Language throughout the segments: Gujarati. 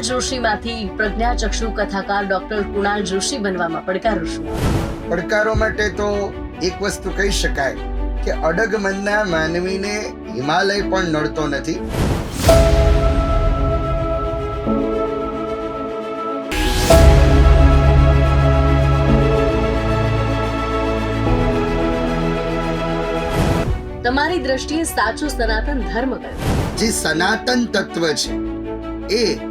કુણાલ જોશીમાંથી પ્રજ્ઞાચક્ષુ કથાકાર ડોક્ટર કુણાલ જોશી બનવામાં પડકારો શું? પડકારો માટે તો એક વસ્તુ કહી શકાય કે અડગ મનના માનવીને હિમાલય પણ નડતો નથી. તમારી દ્રષ્ટિએ સાચો સનાતન ધર્મ કયો? જે સનાતન તત્વ છે એ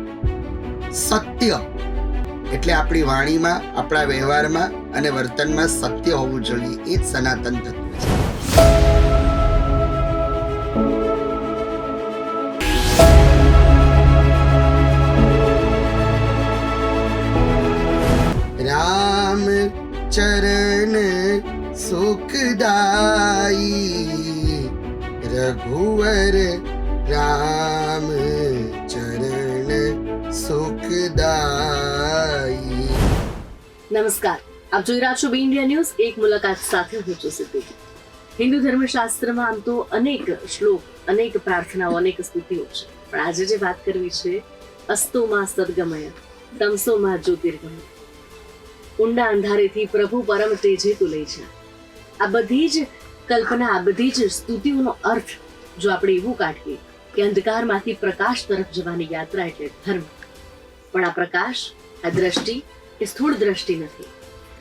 સત્ય. એટલે આપણી વાણીમાં, આપણા વ્યવહારમાં અને વર્તનમાં સત્ય હોવું જોઈએ. એ જ સનાતન તત્વ છે. રામ ચરણ સુખદાઈ રઘુવર રામ સુખદાઈ નમસ્કાર. આપ જોઈ રહ્યા છો બી ઇન્ડિયા ન્યૂઝ. એક મુલાકાત સાથે હું છું સિદ્ધિ. હિન્દુ ધર્મશાસ્ત્રમાં આમ તો અનેક શ્લોક, અનેક પ્રાર્થનાઓ, અનેક સ્તુતિઓ છે. પણ આજે જે વાત કરવી છે, અસ્તોમાં સદગમય, તમસોમાં જ્યોતિર્ગમય. ઊંડા અંધારેથી પ્રભુ પરમ તેજે તું લઈ જા આ બધી જ કલ્પના, આ બધી જ સ્તુતિઓનો અર્થ જો આપણે એવું કાઢીએ કે અંધકારમાંથી પ્રકાશ તરફ જવાની યાત્રા એટલે ધર્મ. પણ આ પ્રકાશ, આ દ્રષ્ટિ એ સ્થૂળ દ્રષ્ટિ નથી.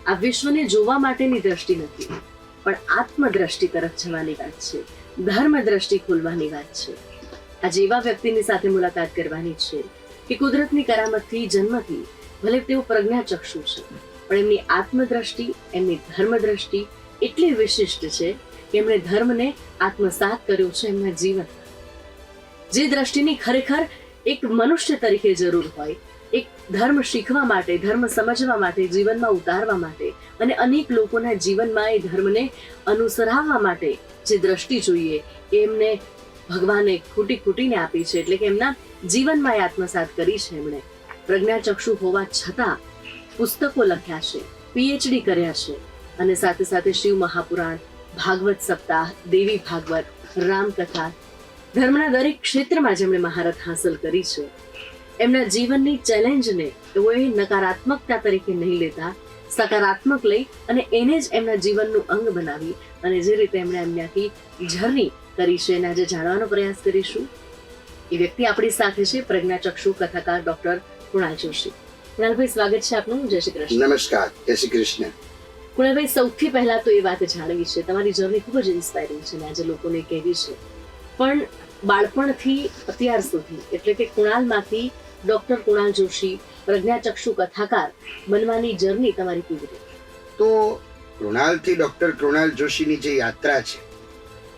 આ વિશ્વને જોવા માટેની દ્રષ્ટિ નથી. પણ આત્મદ્રષ્ટિ તરફ જવાની વાત છે. ધર્મ દ્રષ્ટિ ખોલવાની વાત છે. આજે એવા વ્યક્તિની સાથે મુલાકાત કરવાની છે કે કુદરતની કરામતથી, જન્મથી, ભલે તેઓ પ્રજ્ઞાચક્ષુ છે, પણ એમની આત્મદ્રષ્ટિ, એમની ધર્મ દ્રષ્ટિ એટલી વિશિષ્ટ છે કે એમણે ધર્મને આત્મસાત કર્યો છે એમના જીવન જે દ્રષ્ટિની ખરેખર એક મનુષ્ય તરીકે જરૂર હોય એક ધર્મ શીખવા માટે, ધર્મ સમજવા માટે, જીવનમાં ઉતારવા માટે અને અનેક લોકોના જીવનમાં એ ધર્મને અનુસરાવવા માટે જે દ્રષ્ટિ જોઈએ, એમને ભગવાને ખૂટી ખૂટીને આપી છે, એટલે કે એમના જીવનમાં એ આત્મસાત કરી છે એમણે. પ્રજ્ઞાચક્ષુ હોવા છતાં પુસ્તકો લખ્યા છે પીએચડી કર્યા છે અને સાથે સાથે શિવ મહાપુરાણ, ભાગવત સપ્તાહ, દેવી ભાગવત, રામકથા, ધર્મના દરેક ક્ષેત્રમાં જેમણે મહારત હાંસલ કરી છે. એમના જીવનની ચેલેન્જને તેઓએ નકારાત્મકતા તરીકે નહીં લેતા સકારાત્મક લઈ અને એને જ એમના જીવનનું અંગ બનાવી અને જે રીતે એમણે એમનાથી જર્ની કરી છે એને આજે જાણવાનો પ્રયાસ કરીશું. એ વ્યક્તિ આપણી સાથે છે પ્રજ્ઞાચક્ષુ કથાકાર ડોક્ટર કુણાલ જોશી. કુણાલભાઈ સ્વાગત છે આપનું. જય શ્રી કૃષ્ણ. નમસ્કાર. જય શ્રી કૃષ્ણ. કુણાલભાઈ સૌથી પહેલા તો એ વાત જાણવી છે. તમારી જર્ની ખૂબ જ ઇન્સ્પાયરિંગ છે અને આજે લોકોને કહેવી છે. પણ બાળપણથી અત્યાર સુધી એટલે કે કુણાલમાંથી ડોક્ટર કુણાલ જોશી પ્રજ્ઞાચક્ષુ કથાકાર બનવાની જર્ની તમારી કેવી રીતે તો કૃણાલથી ડોક્ટર કૃણાલ જોશીની જે યાત્રા છે,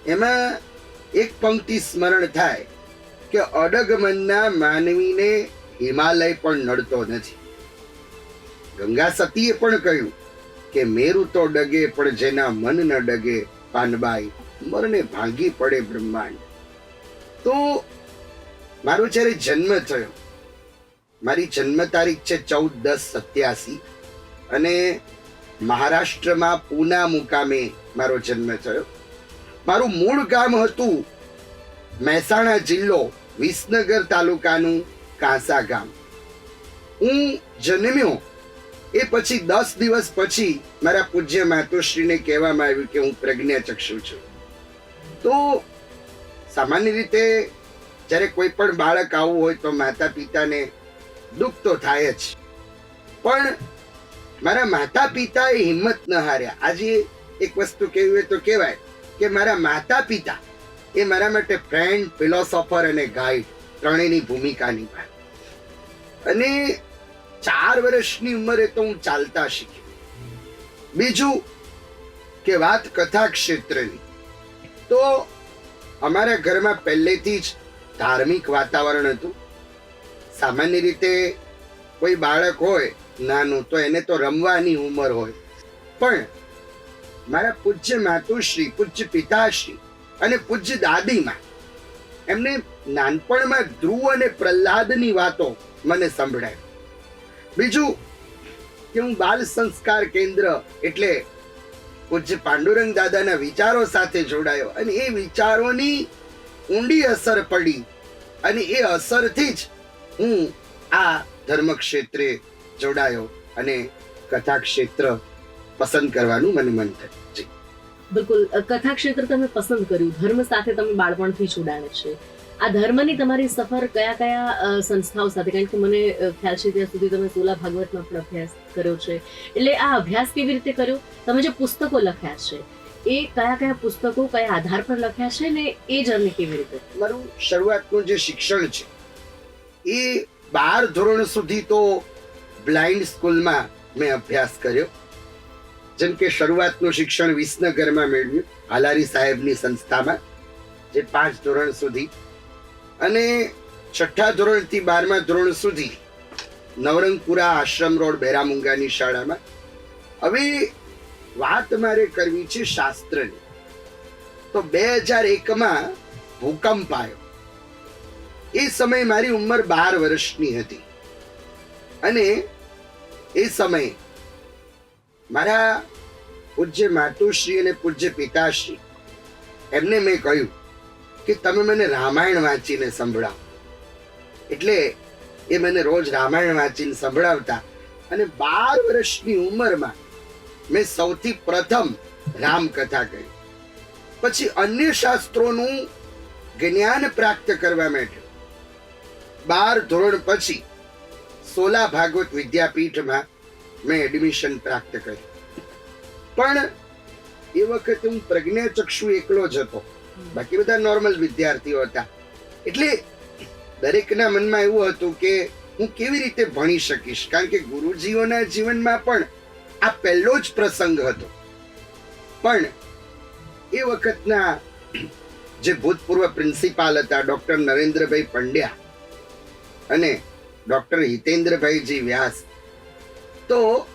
એમાં એક પંક્તિ સ્મરણ થાય કે અડગ મનના માનવીને હિમાલય પણ નડતો નથી. ગંગા સતીએ પણ કહ્યું કે મેરુ તો ડગે પણ જેના મન ન ડગે પાનબાઈ, મરને ભાંગી પડે બ્રહ્માંડ. તો મારો જ્યારે જન્મ થયો મારી જન્મ તારીખ છે ચૌદ દસ સત્યાસી અને મહારાષ્ટ્રમાં પૂના મુકામે મારો જન્મ થયો. મારું મૂળ ગામ હતું મહેસાણા જિલ્લો વિસનગર તાલુકાનું કાંસા ગામ. હું જન્મ્યો એ પછી દસ દિવસ પછી મારા પૂજ્ય માતુશ્રીને કહેવામાં આવ્યું કે હું પ્રજ્ઞાચક્ષુ છું. તો સામાન્ય રીતે જ્યારે કોઈ પણ બાળક આવું હોય તો માતા પિતાને દુઃખ તો થાય જ. પણ મારા માતા પિતાએ હિંમત ન હાર્યા. આજે એક વસ્તુ કહેવી હોય તો કહેવાય કે મારા માતા પિતા એ મારા માટે ફ્રેન્ડ ફિલોસોફર અને ગાઈડ ત્રણેયની ભૂમિકા નિભાવી. અને ચાર વર્ષની ઉંમરે તો હું ચાલતા શીખ્યો. બીજું કે વાત કથા ક્ષેત્રની, તો અમારા ઘરમાં પહેલેથી જ ધાર્મિક વાતાવરણ હતું. સામાન્ય રીતે કોઈ બાળક હોય, નાનું, તો એને તો રમવાની ઉંમર હોય. પણ મારા પૂજ્ય માતુશ્રી, પૂજ્ય પિતાશ્રી અને પૂજ્ય દાદીમાં, એમને નાનપણમાં ધ્રુવ અને પ્રહલાદની વાતો મને સંભળાય. બીજું કે હું બાલ સંસ્કાર કેન્દ્ર એટલે પૂજ્ય પાંડુરંગ દાદાના વિચારો સાથે જોડાયો અને એ વિચારોની ઊંડી અસર પડી અને એ અસરથી જ હું આ ધર્મ ક્ષેત્રે જોડાયો અને કથા ક્ષેત્ર પસંદ કરવાનું મને મન થયું. જી. બિલકુલ. કથા ક્ષેત્ર તમે પસંદ કર્યું. ધર્મ સાથે તમે બાળપણથી જોડાણ છે. આ ધર્મની તમારી સફર કયા કયા સંસ્થાઓ સાથે? કારણ કે મને ખ્યાલ છે ત્યાં સુધી તમે સોલા ભાગવતમાં પણ અભ્યાસ કર્યો છે. એટલે આ અભ્યાસ કેવી રીતે કર્યો? તમે જે પુસ્તકો લખ્યા છે એ કયા કયા પુસ્તકો કયા આધાર પર લખ્યા છે ને એ જર્ની કેવી રીતે? મારું શરૂઆતનું જે શિક્ષણ છે એ બાર ધોરણ સુધી તો બ્લાઇન્ડ સ્કૂલમાં મેં અભ્યાસ કર્યો. જેમ કે શરૂઆતનું શિક્ષણ વિસનગરમાં મેળવ્યું, હાલારી સાહેબની સંસ્થામાં, જે પાંચ ધોરણ સુધી. અને છઠ્ઠા ધોરણથી બારમા ધોરણ સુધી નવરંગપુરા આશ્રમ રોડ, બેરામુંગાની શાળામાં. હવે વાત મારે કરવી છે શાસ્ત્રની. તો બે હજાર એકમાં ભૂકંપ આવ્યો. એ સમયે મારી ઉંમર બાર વર્ષની હતી. અને એ સમયે મારા પૂજ્ય માતુશ્રી અને પૂજ્ય પિતાશ્રી, એમને મેં કહ્યું કે તમે મને રામાયણ વાંચીને સંભળાવો. એટલે એ મને રોજ રામાયણ વાંચીને સંભળાવતા અને બાર વર્ષની ઉંમરમાં મેં સૌથી પ્રથમ રામકથા કરી પછી અન્ય શાસ્ત્રોનું જ્ઞાન પ્રાપ્ત કરવા માટે બાર ધોરણ પછી સોલા ભાગવત વિદ્યાપીઠમાં મેં એડમિશન પ્રાપ્ત કર્યું પણ એ વખતે હું પ્રજ્ઞાચક્ષુ એકલો જ હતો. બાકી બધા નોર્મલ વિદ્યાર્થીઓ હતા. એટલે દરેકના મનમાં એવું હતું કે હું કેવી રીતે ભણી શકીશ? કારણ કે ગુરુજીઓના જીવનમાં પણ આ પહેલો જ પ્રસંગ હતો. પણ એ વખતના જે ભૂતપૂર્વ પ્રિન્સિપાલ હતા ડૉક્ટર નરેન્દ્રભાઈ પંડ્યા અને ડોક્ટર હિતેન્દ્રભાઈજી વ્યાસ. તો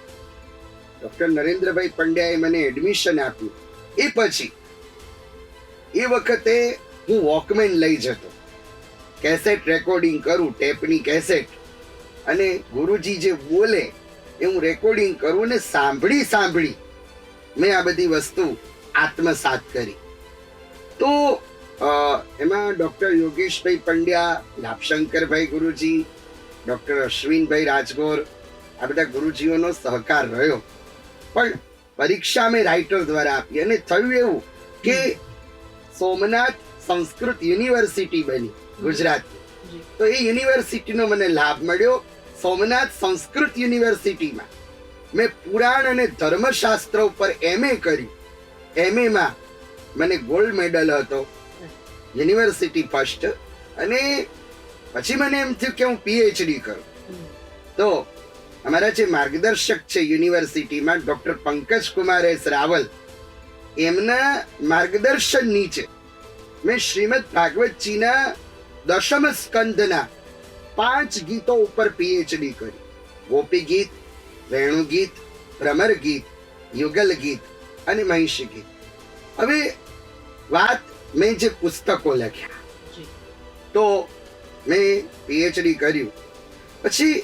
ડોક્ટર નરેન્દ્રભાઈ પંડ્યાએ મને એડમિશન આપ્યું. એ પછી, એ વખતે હું વોકમેન લઈ જતો. કેસેટ રેકોર્ડિંગ કરું, ટેપની કેસેટ. અને ગુરુજી જે બોલે, એ હું રેકોર્ડિંગ કરું ને સાંભળી સાંભળી મેં આ બધી વસ્તુ આત્મસાત કરી. તો એમાં ડૉક્ટર યોગેશભાઈ પંડ્યા લાભશંકરભાઈ ગુરુજી ડૉક્ટર અશ્વિનભાઈ રાજગોર આ બધા ગુરુજીઓનો સહકાર રહ્યો. પણ પરીક્ષા મેં રાઇટર દ્વારા આપી અને થયું એવું કે સોમનાથ સંસ્કૃત યુનિવર્સિટી બની ગુજરાતની. તો એ યુનિવર્સિટીનો મને લાભ મળ્યો સોમનાથ સંસ્કૃત યુનિવર્સિટીમાં. મેં પુરાણ અને ધર્મશાસ્ત્ર ઉપર એમએ કર્યું. એમએમાં મને ગોલ્ડ મેડલ હતો. યુનિવર્સિટી ફર્સ્ટ અને પછી મને એમ થયું કે હું પીએચડી કરું. તો અમારા જે માર્ગદર્શક છે યુનિવર્સિટીમાં ડૉક્ટર પંકજ કુમાર એસ રાવલ, એમના માર્ગદર્શન નીચે મેં શ્રીમદ ભાગવતજીના દશમ સ્કંદના પાંચ ગીતો ઉપર પીએચડી કરી ગોપી ગીત, વેણુ ગીત, ભ્રમર ગીત, યુગલ ગીત અને મહિષી ગીત. હવે વાત મેં જે પુસ્તકો લખ્યા. તો મેં પીએચડી કર્યું. પછી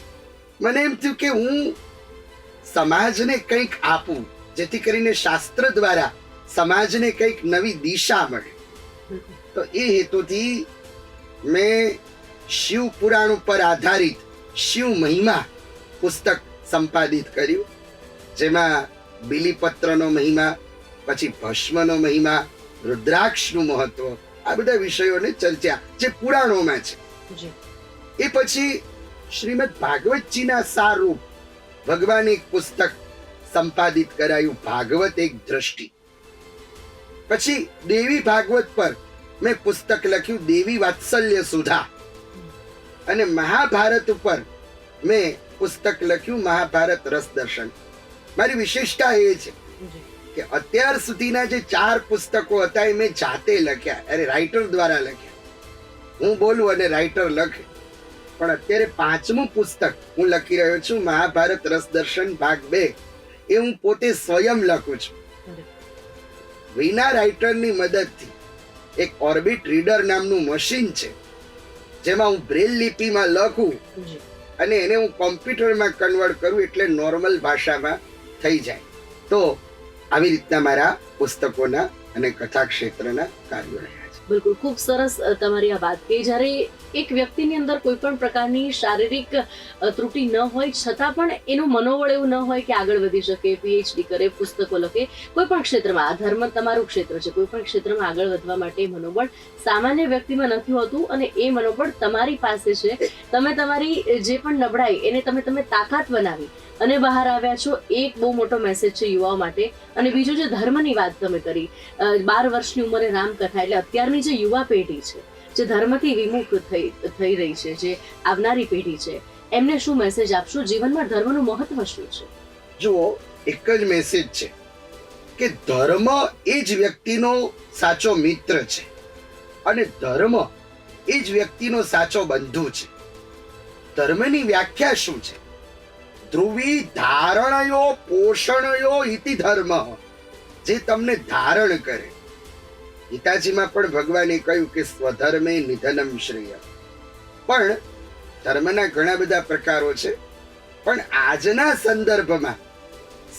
મને એમ થયું કે હું સમાજને કંઈક આપું જેથી કરીને શાસ્ત્ર દ્વારા સમાજને કંઈક નવી દિશા મળે. તો એ હેતુથી મેં શિવ પુરાણ ઉપર આધારિત શિવ મહિમા પુસ્તક સંપાદિત કર્યું જેમાં બિલીપત્રનો મહિમા પછી ભસ્મનો મહિમા રુદ્રાક્ષનું મહત્વ આ બધા વિષયોની ચર્ચા જે પુરાણોમાં છે. એ પછી શ્રીમદ ભાગવતજીના સારૂપ ભગવાન એક પુસ્તક સંપાદિત કરાયું ભાગવત એક દ્રષ્ટિ. પછી દેવી ભાગવત પર મેં પુસ્તક લખ્યું દેવી વાત્સલ્ય સુધા. અને મહાભારત ઉપર મેં પુસ્તક લખ્યું મહાભારત રસ દર્શન. મારી વિશેષતા એ છે કે અત્યાર સુધીના જે ચાર પુસ્તકો હતા એ મેં જાતે લખ્યા. અરે રાઇટર દ્વારા લખ્યા. હું બોલું અને રાઇટર લખે. પણ અત્યારે પાંચમું પુસ્તક હું લખી રહ્યો છું મહાભારત રસદર્શન ભાગ બે એ હું પોતે સ્વયં લખું છું. વિના રાઇટરની મદદથી એક ઓર્બિટ રીડર નામનું મશીન છે જેમાં હું બ્રેલ લિપિમાં લખું અને એને હું કોમ્પ્યુટરમાં કન્વર્ટ કરું એટલે નોર્મલ ભાષામાં થઈ જાય. તો આવી રીતના મારા પુસ્તકોના અને કથા ક્ષેત્રના કાર્યો રહ્યા બિલકુલ, ખૂબ સરસ તમારી આ વાત કે જ્યારે એક વ્યક્તિની અંદર કોઈ પણ પ્રકારની શારીરિક ત્રુટિ ન હોય, છતાં પણ એનું મનોબળ એવું ન હોય કે આગળ વધી શકે પીએચડી કરે, પુસ્તકો લખે કોઈ પણ ક્ષેત્રમાં, આ ધર્મ તમારું ક્ષેત્ર છે કોઈ પણ ક્ષેત્રમાં આગળ વધવા માટે મનોબળ સામાન્ય વ્યક્તિમાં નથી હોતું અને એ મનોબળ તમારી પાસે છે. તમે તમારી જે પણ નબળાઈ, એને તમે તમે તાકાત બનાવી અને બહાર આવ્યા છો, એક બહુ મોટો મેસેજ છે યુવાઓ માટે. અને બીજું જે ધર્મની વાત તમે કરી બાર વર્ષની ઉંમરે રામકથા, એટલે અત્યારની જે યુવા પેઢી છે, જે ધર્મથી વિમુખ થઈ થઈ રહી છે, જે આવનારી પેઢી છે, એમને શું મેસેજ આપશો? જીવનમાં ધર્મનું મહત્વ શું છે? જુઓ, એક જ મેસેજ છે કે ધર્મ એ જ વ્યક્તિનો સાચો મિત્ર છે અને ધર્મ એ જ વ્યક્તિનો સાચો બંધુ છે. ધર્મની વ્યાખ્યા શું છે? ધ્રુવી ધારણયો પોષણયો ઇતિ ધર્મ, જે તમને ધારણ કરે. ગીતાજીમાં પણ ભગવાને કહ્યું કે સ્વધર્મે નિધનમ શ્રેય. પણ ધર્મના ઘણા બધા પ્રકારો છે પણ આજના સંદર્ભમાં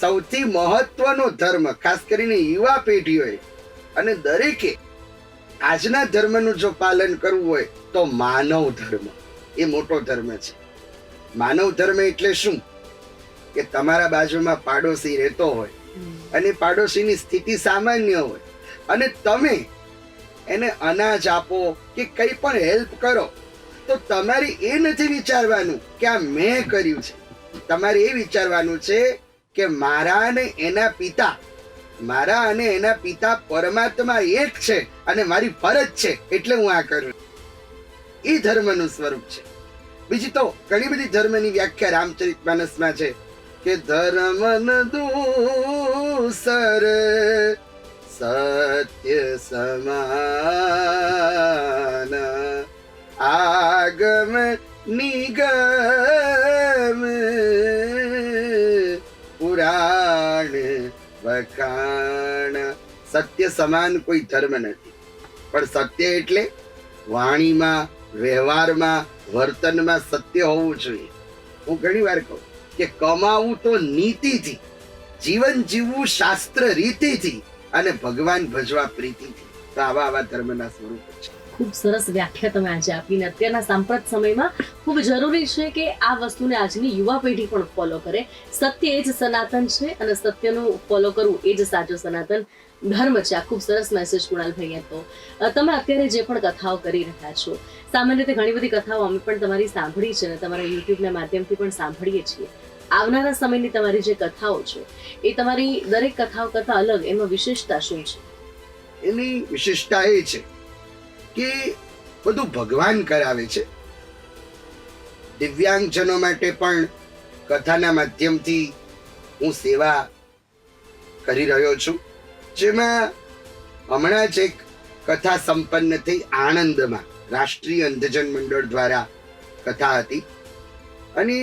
સૌથી મહત્વનો ધર્મ ખાસ કરીને યુવા પેઢીઓએ અને દરેકે આજના ધર્મનું જો પાલન કરવું હોય તો માનવ ધર્મ એ મોટો ધર્મ છે. માનવ ધર્મ એટલે શું? કે તમારા બાજુમાં પાડોશી રહેતો હોય અને પાડોશીની સ્થિતિ સામાન્ય હોય. અને તમે એને અનાજ આપો કે કંઈ પણ હેલ્પ કરો, તો તમારે એ નથી વિચારવાનું કે આ મેં કર્યું છે. તમારે એ વિચારવાનું છે કે મારા અને એના પિતા, મારા અને એના પિતા પરમાત્મા એક છે અને મારી ફરજ છે એટલે હું આ કરું. એ ધર્મનું સ્વરૂપ છે. બીજી તો ઘણી બધી ધર્મની વ્યાખ્યા રામચરિત માનસમાં છે કે ધર્મ દૂસર સત્ય સમાન. આગમ નિગમ. પુરાણ વખાણ. સત્ય સમાન કોઈ ધર્મ નથી. પણ સત્ય એટલે વાણીમાં, વ્યવહારમાં, વર્તનમાં સત્ય હોવું જોઈએ. હું ઘણી વાર કહું કે કમાવું તો નીતિથી, જીવન જીવવું શાસ્ત્ર રીતિથી અને ભગવાન ભજવા પ્રીતિ તો આવા આવા ધર્મના સ્વરૂપ છે. ખૂબ સરસ વ્યાખ્યા તમે આજે આપીને. અત્યારના સાંપ્રત સમયમાં ખૂબ જરૂરી છે કે આ વસ્તુને આજની યુવા પેઢી પણ ફોલો કરે. સત્ય એ જ સનાતન છે અને સત્યનું ફોલો કરવું એ જ સાચો સનાતન ધર્મ છે. આ ખૂબ સરસ મેસેજ કુણાલભાઈએ તો તમે અત્યારે જે પણ કથાઓ કરી રહ્યા છો, સામાન્ય રીતે ઘણી બધી કથાઓ અમે પણ તમારી સાંભળી છે અને તમારા યુટ્યુબના માધ્યમથી પણ સાંભળીએ છીએ. આવનારા સમયની તમારી જે કથાઓ છે, એ તમારી દરેક કથાઓ કરતાં અલગ, એમાં વિશેષતા શું છે? એની વિશેષતા એ છે કે બધું ભગવાન કરાવે છે. દિવ્યાંગજનો માટે પણ કથાના માધ્યમથી હું સેવા કરી રહ્યો છું, જેમાં હમણાં જ એક કથા સંપન્ન થઈ આણંદમાં, રાષ્ટ્રીય અંધજન મંડળ દ્વારા કથા હતી. અને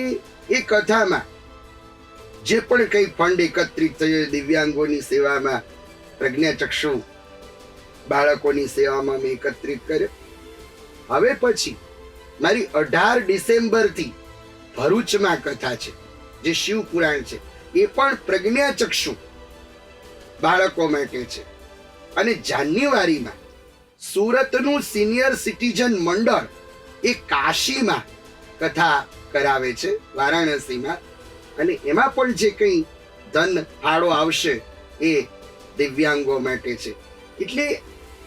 એ કથામાં જે પણ કંઈ ફંડ એકત્રિત થયો દિવ્યાંગોની સેવામાં, પ્રજ્ઞાચક્ષુ બાળકોની સેવામાં મેં એકત્રિત કર્યો. હવે પછી મારી અઢાર ડિસેમ્બરથી ભરૂચમાં કથા છે, જે શિવ પુરાણ છે. એ પણ પ્રજ્ઞાચક્ષુ બાળકો માટે છે. અને જાન્યુઆરીમાં સુરતનું સિનિયર સિટીઝન મંડળ એ કાશીમાં કથા કરાવે છે, વારાણસીમાં. અને એમાં પણ જે કંઈ ધન ફાળો આવશે એ દિવ્યાંગો માટે છે. એટલે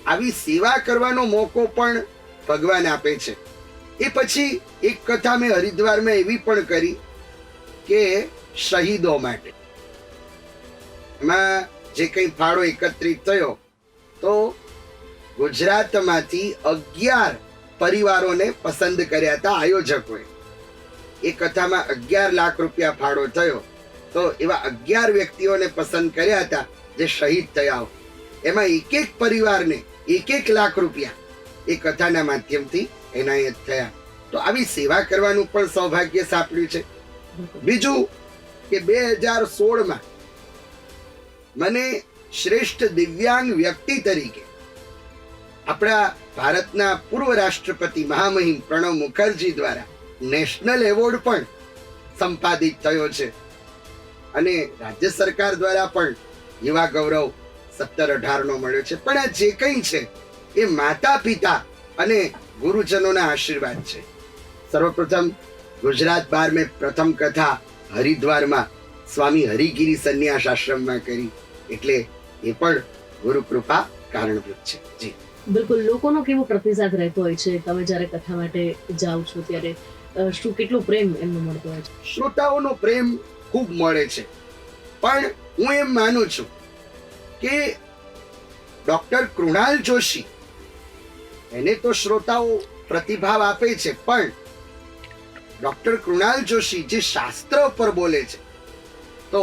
આવી સેવા કરવાનો મોકો પણ ભગવાન આપે છે. એ પછી એક કથા મેં હરિદ્વારમાં એવી પણ કરી કે શહીદો માટે. એમાં જે કંઈ ફાળો એકત્રિત થયો તો ગુજરાતમાંથી અગિયાર પરિવારોને પસંદ કર્યા હતા આયોજકોએ. એ કથામાં અગિયાર લાખ રૂપિયા ફાળો થયો. તો એવા અગિયાર વ્યક્તિઓને પસંદ કર્યા હતા જે શહીદ થયા એમાં એક એક પરિવારને એક એક લાખ રૂપિયા એ કથાના માધ્યમથી એનાયત થયા. તો આવી સેવા કરવાનું પણ સૌભાગ્ય સાંપડ્યું છે. બીજું કે બે હજાર સોળમાં મને શ્રેષ્ઠ દિવ્યાંગ વ્યક્તિ તરીકે આપણા ભારતના પૂર્વ રાષ્ટ્રપતિ મહામહિમ પ્રણવ મુખર્જી દ્વારા નેશનલ એવોર્ડ પણ સંપાદિત થયો છે. અને રાજ્ય સરકાર દ્વારા પણ યુવા ગૌરવ સત્તર અઢાર નો મળ્યો છે. પણ આ જે કંઈ છે, એ માતા પિતા અને ગુરુજનોના આશીર્વાદ છે. સર્વપ્રથમ ગુજરાત બાર મેં પ્રથમ કથા હરિદ્વારમાં સ્વામી હરિગીરી સંન્યાસ આશ્રમમાં કરી. એટલે એ પણ ગુરુ કૃપા કારણભૂત છે. જી. બિલકુલ. લોકોનો કેવો પ્રતિસાદ રહેતો હોય છે? તમે જ્યારે કથા માટે જાઓ છો ત્યારે શું કેટલો પ્રેમ એમનો મળતો હોય છે? શ્રોતાઓનો પ્રેમ ખૂબ મળે છે. પણ હું એમ માનું છું કે ડોક્ટર કૃણાલ જોશી એને તો શ્રોતાઓ પ્રતિભાવ આપે છે, પણ ડોક્ટર કૃણાલ જોશી જે શાસ્ત્ર પર બોલે છે, તો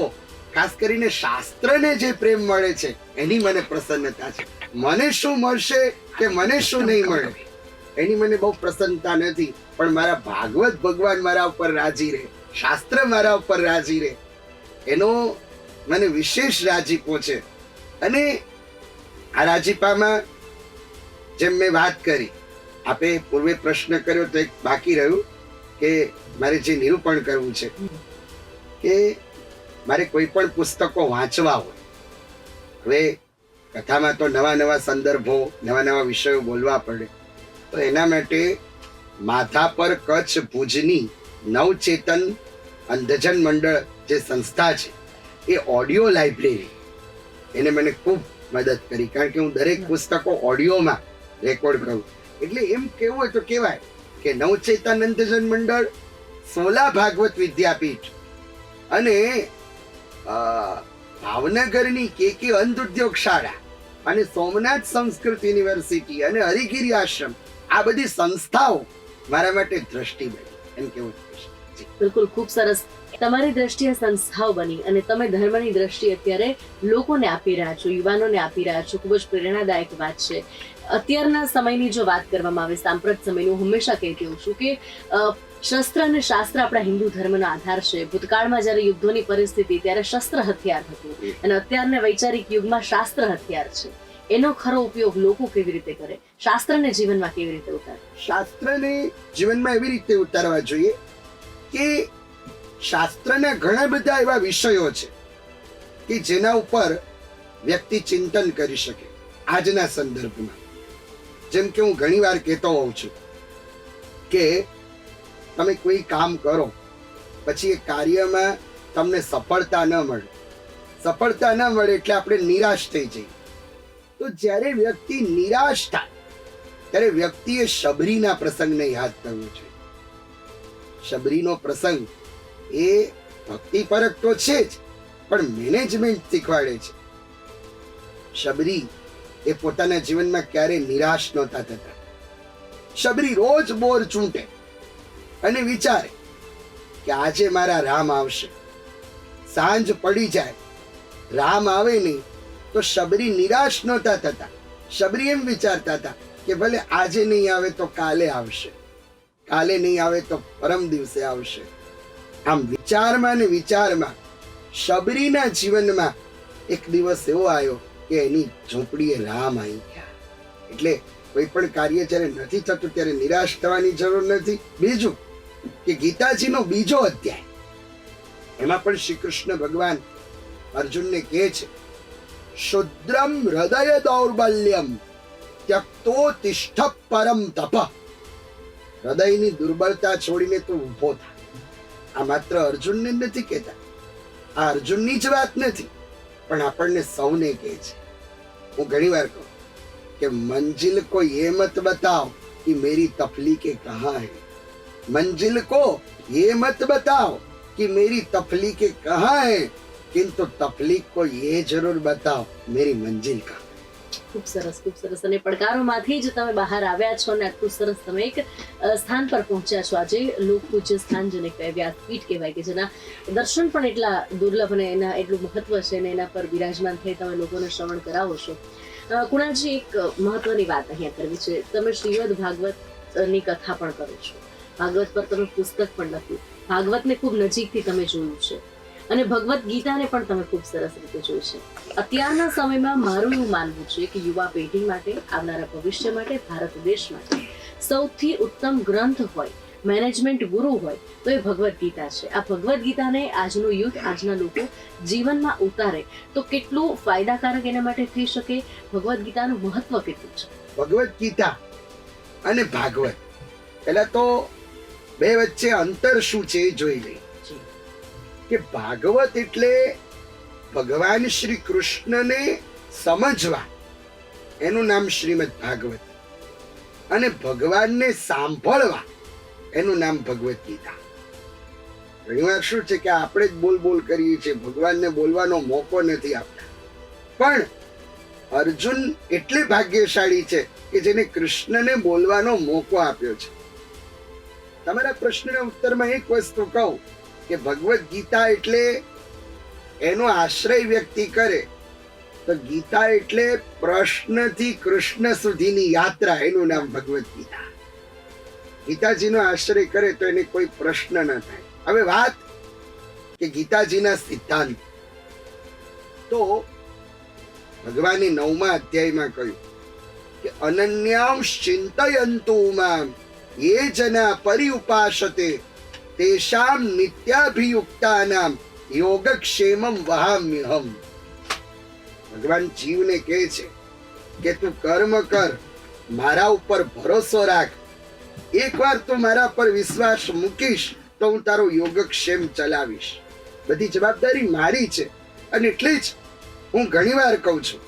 ખાસ કરીને શાસ્ત્રને જે પ્રેમ મળે છે, એની મને પ્રસન્નતા છે. મને શું મળશે કે મને શું નહીં મળે? એની મને બહુ પ્રસન્નતા નથી, પણ મારા ભાગવત ભગવાન મારા ઉપર રાજી રહે, શાસ્ત્ર મારા ઉપર રાજી રહે. એનો મને વિશેષ રાજીપો છે અને આ રાજીપામાં જેમ મેં વાત કરી, આપે પૂર્વે પ્રશ્ન કર્યો તો એક બાકી રહ્યું કે મારે જે નિરૂપણ કરવું છે, કે મારે કોઈ પણ પુસ્તકો વાંચવા હોય. હવે કથામાં તો નવા નવા સંદર્ભો, નવા નવા વિષયો બોલવા પડે. તો એના માટે માથા પર કચ્છ ભુજની નવચેતન અંધજન મંડળ જે સંસ્થા છે, એ ઓડિયો લાઇબ્રેરી એને મને ખૂબ મદદ કરી. કારણ કે હું દરેક પુસ્તકો ઓડિયોમાં રેકોર્ડ કરું. એટલે એમ કેવું હોય તો કહેવાય કે નવચેતન અંધજન મંડળ સોલા ભાગવત વિદ્યાપીઠ અને ભાવનગરની કે કે અંધ ઉદ્યોગ શાળા અને સોમનાથ સંસ્કૃત યુનિવર્સિટી અને હરિગીરી આશ્રમ આ બધી સંસ્થાઓ મારા માટે દ્રષ્ટિ બની એમ કેવું બિલકુલ ખૂબ સરસ. તમારી દ્રષ્ટિએ સંસ્થાઓ બની અને તમે ધર્મની દ્રષ્ટિ અત્યારે લોકોને આપી રહ્યા છો યુવાનોને આપી રહ્યા છો. ખૂબ જ પ્રેરણાદાયક વાત છે. અત્યારના સમયની જો વાત કરવામાં આવે સાંપ્રત સમયનું હંમેશા કહેતી હોઉં છું કે શસ્ત્ર અને શાસ્ત્ર આપણા હિન્દુ ધર્મનો આધાર છે. ભૂતકાળમાં જ્યારે યુદ્ધોની પરિસ્થિતિ ત્યારે શસ્ત્ર હથિયાર હતું. અને અત્યારના વૈચારિક યુગમાં શાસ્ત્ર હથિયાર છે. એનો ખરો ઉપયોગ લોકો કેવી રીતે કરે? શાસ્ત્રને જીવનમાં કેવી રીતે ઉતારે શાસ્ત્રને જીવનમાં એવી રીતે ઉતારવા જોઈએ કે શાસ્ત્રના ઘણા બધા એવા વિષયો છે કે જેના ઉપર વ્યક્તિ ચિંતન કરી શકે આજના સંદર્ભમાં. જેમ કે હું ઘણીવાર કહેતો હોઉં છું કે તમે કોઈ કામ કરો, પછી એ કાર્યમાં તમને સફળતા ન મળે. સફળતા ન મળે એટલે આપણે નિરાશ થઈ જઈએ. તો જ્યારે વ્યક્તિ નિરાશ થાય, ત્યારે વ્યક્તિએ શબરીના પ્રસંગને યાદ કરવો છે શબરીનો પ્રસંગ એ ભક્તિપરક તો છે જ, પણ મેનેજમેન્ટ શીખવાડે છે. શબરી એ પોતાના જીવનમાં ક્યારે નિરાશ નહોતા થતા. શબરી રોજ બોર ચૂંટે અને વિચારે કે આજે મારા રામ આવશે. સાંજ પડી જાય, રામ આવે નહીં તો શબરી નિરાશ નહોતા થતા. શબરી એમ વિચારતા હતા કે ભલે આજે નહીં આવે તો કાલે આવશે. કાલે નહીં આવે તો પરમ દિવસે આવશે. આમ વિચારમાં ને વિચારમાં શબરીના જીવનમાં એક દિવસ એવો આવ્યો કે એની ઝૂંપડીએ રામ આવી ગયા. એટલે કોઈ પણ કાર્ય જ્યારે નથી થતું ત્યારે નિરાશ થવાની જરૂર નથી. બીજું કે ગીતાજીનો બીજો અધ્યાય. એમાં પણ શ્રી કૃષ્ણ ભગવાન અર્જુનને કહે છે શુદ્રમ હૃદય દૌર્બલ્યમ ત્યક્તો તિષ્ઠ પરમ તપ હૃદયની દુર્બળતા છોડીને તું ઊભો થા આ માત્ર અર્જુનને નથી કહેતા આ અર્જુનની જ વાત નથી પણ આપણને સૌને કહે છે હું ઘણી વાર કહું કે મંજિલ કો યે મત બતાવ કે મેરી તફલી કે કહા હે મંજિલ કો યે મત બતાવ કે મેરી તફલી કે કહા હે કિંતુ તકલીફ કોઈ એ જરૂર બતાવ, મેરી મંજિલ કા. ખૂબ સરસ ખૂબ સરસ. અને પડકારોમાંથી જ તમે બહાર આવ્યા છો અને આટલું સરસ તમે એક સ્થાન પર પહોંચ્યા છો. આજે લોક પૂજ્ય સ્થાન જેને કહેવાય, વ્યાસપીઠ કહેવાય કે જેના દર્શન પણ એટલા દુર્લભ અને એના એટલું મહત્વ છે અને એના પર બિરાજમાન થઈ તમે લોકોને શ્રવણ કરાવો છો. કુણાજી એક મહત્વની વાત અહીંયા કરવી છે. તમે શ્રીમદ ભાગવતની કથા પણ કરો છો. ભાગવત પર તમે પુસ્તક પણ લખ્યું. ભાગવતને ખૂબ નજીકથી તમે જોયું છે. અને ભગવદ્ ગીતાને પણ તમે ખૂબ સરસ રીતે જોઈ છે. અત્યારના સમયમાં મારું એવું માનવું છે કે યુવા પેઢી માટે, આવનારા ભવિષ્ય માટે, ભારત દેશ માટે સૌથી ઉત્તમ ગ્રંથ હોય, મેનેજમેન્ટ ગુરુ હોય, તો એ ભગવદ્ ગીતા છે. આ ભગવદ્ ગીતાને આજનું યુથ આજના લોકો જીવનમાં ઉતારે તો કેટલું ફાયદાકારક એના માટે થઈ શકે? ભગવદ્ ગીતાનું મહત્વ કેટલું છે? ભગવદ્ ગીતા અને ભાગવત. પહેલાં તો બે વચ્ચે અંતર શું છે એ જોઈ લઈએ. કે ભાગવત એટલે ભગવાન શ્રી કૃષ્ણને સમજવા. એનું નામ શ્રીમદ ભાગવત. અને ભગવાનને સાંભળવા. એનું નામ ભગવદ્ ગીતા. ઘણીવાર શું છે કે આપણે જ બોલ બોલ કરીએ છીએ, ભગવાનને બોલવાનો મોકો નથી આપતા. પણ અર્જુન એટલે ભાગ્યશાળી છે કે જેને કૃષ્ણને બોલવાનો મોકો આપ્યો છે. તમારા પ્રશ્નના ઉત્તરમાં એક વસ્તુ કહું. કે ભગવદ્ ગીતા એટલે એનો આશ્રય વ્યક્તિ કરે. તો ગીતા એટલે પ્રશ્નથી કૃષ્ણ સુધીની યાત્રા, એનું નામ ભગવદ્ ગીતા. ગીતાજીનો આશ્રય કરે તો એને કોઈ પ્રશ્ન ન થાય. હવે વાત કે ગીતાજીના સિદ્ધાંત. તો ભગવાને નવમા અધ્યાયમાં કહ્યું કે અનન્યામ ચિંતયંતુ માં એ જના પરિઉપાસતે તેષામ નિત્યાભિયુક્તાનામ યોગક્ષેમમ વહામ્યહમ ભગવાન જીવને કહે છે કે તું કર્મ કર મારા ઉપર ભરોસો રાખ એકવાર તું મારા પર વિશ્વાસ મૂકીશ તો હું તારો યોગક્ષેમ ચલાવીશ બધી જવાબદારી મારી છે અને એટલે જ હું ઘણીવાર કહું છું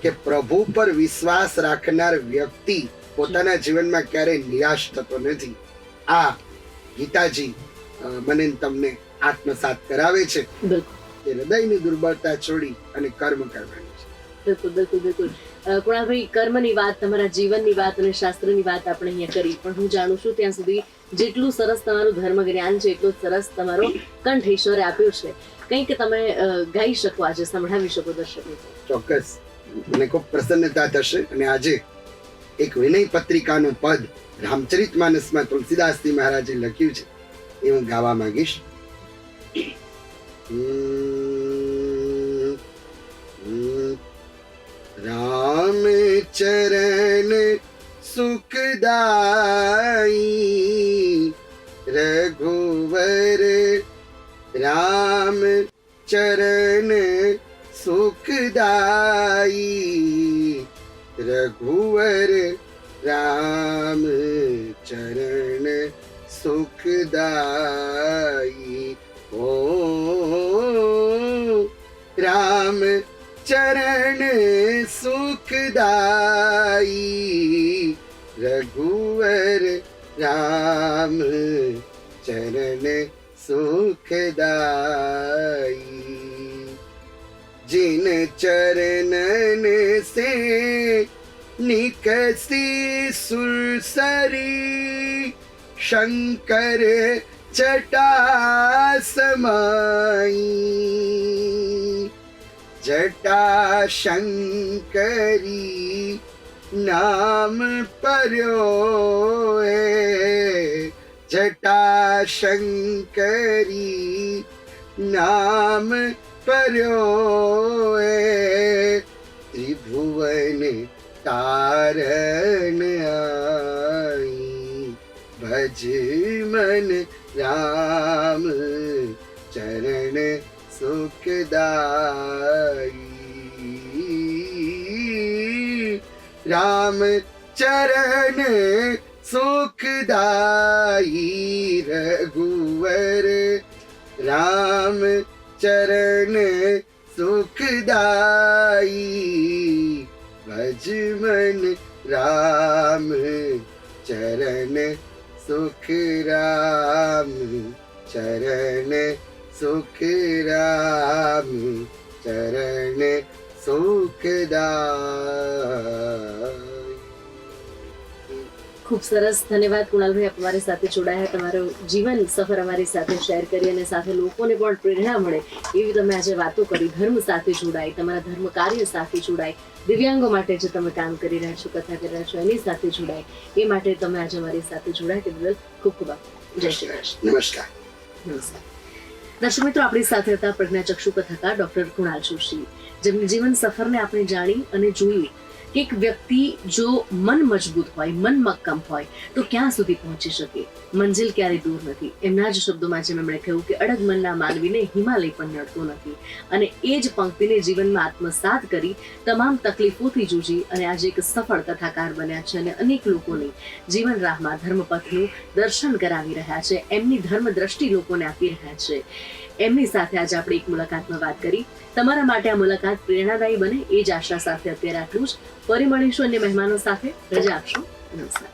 કે પ્રભુ પર વિશ્વાસ રાખનાર વ્યક્તિ પોતાના જીવનમાં ક્યારેય નિરાશ થતો નથી આ ગીતાજી મને તમને આત્મસાત કરાવે છે. કે હૃદયની દુર્બળતા છોડી અને કર્મ કરવાની છે. બિલકુલ બિલકુલ બિલકુલ. કુણાભાઈ કર્મની વાત તમારા જીવનની વાત અને શાસ્ત્રની વાત આપણે અહીંયા કરી. પણ હું જાણું છું ત્યાં સુધી જેટલું સરસ તમારું ધર્મ જ્ઞાન છે એટલું સરસ તમારો કંઠ ઈશ્વરે આપ્યો છે. કંઈક તમે ગાઈ શકો આજે સંભળાવી શકો દર્શકો ચોક્કસ. મને ખૂબ પ્રસન્નતા થશે અને આજે એક વિનય પત્રિકાનું પદ રામચરિત માનસમાં તુલસીદાસજી મહારાજે લખ્યું છે એ હું ગાવા માંગીશ. રામ ચરણ સુખદાઈ રઘુવર રામ ચરણ સુખદાઈ રઘુવર રામ ચરણ સુખદાઈ ઓ રામ ચરણ સુખદાઈ રઘુવર રામ ચરણ સુખદાઈ जिन चरणन से નિકસી સુરસરી શંકર જટા સમાઈ જટા શંકરી નામ પર્યો જટા શંકરી નામ પર્યો ત્રિભુવન તારણ આઈ ભજ મન રામ ચરણ સુખદાઈ રામ ચરણ સુખદાઈ રઘુવર રામ ચરણ સુખદાઈ જીવન રામ, ચરણ સુખ રામ, ચરણ સુખ રામ, ચરણ સુખદા ખૂબ સરસ ધન્યવાદ કુણાલભાઈ અમારી સાથે જોડાયા તમારો જીવન સફર અમારી સાથે શેર કરી અને સાથે લોકોને પણ પ્રેરણા મળે એવી તમે આજે વાતો કરી. ધર્મ સાથે જોડાય, તમારા ધર્મ કાર્ય સાથે જોડાય. દિવ્યાંગો માટે જે તમે કામ કરી રહ્યા છો કથા કરી રહ્યા છો એની સાથે જોડાય. એ માટે તમે આજે અમારી સાથે જોડાય તે બદલ ખૂબ ખૂબ આભાર. જય શ્રી કૃષ્ણ. નમસ્કાર. નમસ્કાર. દર્શક મિત્રો આપણી સાથે હતા પ્રજ્ઞાચક્ષુ કથાકાર ડોક્ટર કુણાલ જોશી. જેમની જીવન સફરને આપણે જાણી અને જોઈ એક વ્યક્તિ જો મન મજબૂત હોય, મન મક્કમ હોય, તો ક્યાં સુધી પહોંચી શકે? મંજિલ ક્યારેય દૂર નથી. એમના જ શબ્દોમાં જેમ એમણે કહ્યું કે અડગ મનના માનવીને હિમાલય પણ નડતો નથી. અને એ જ પંક્તિને જીવનમાં આત્મસાત કરી તમામ તકલીફોથી જૂજી અને આજે એક સફળ કથાકાર બન્યા છે અને અનેક લોકોને જીવન રાહમાં ધર્મપથનું દર્શન કરાવી રહ્યા છે. એમની ધર્મ દ્રષ્ટિ લોકોને આપી રહ્યા છે. એમની સાથે આજે આપણે એક મુલાકાતમાં વાત કરી. તમારા માટે આ મુલાકાત પ્રેરણાદાયી બને એ જ આશા સાથે અત્યારે આટલું જ. ફરી મળીશું અન્ય મહેમાનો સાથે. રજા આપશો. નમસ્કાર.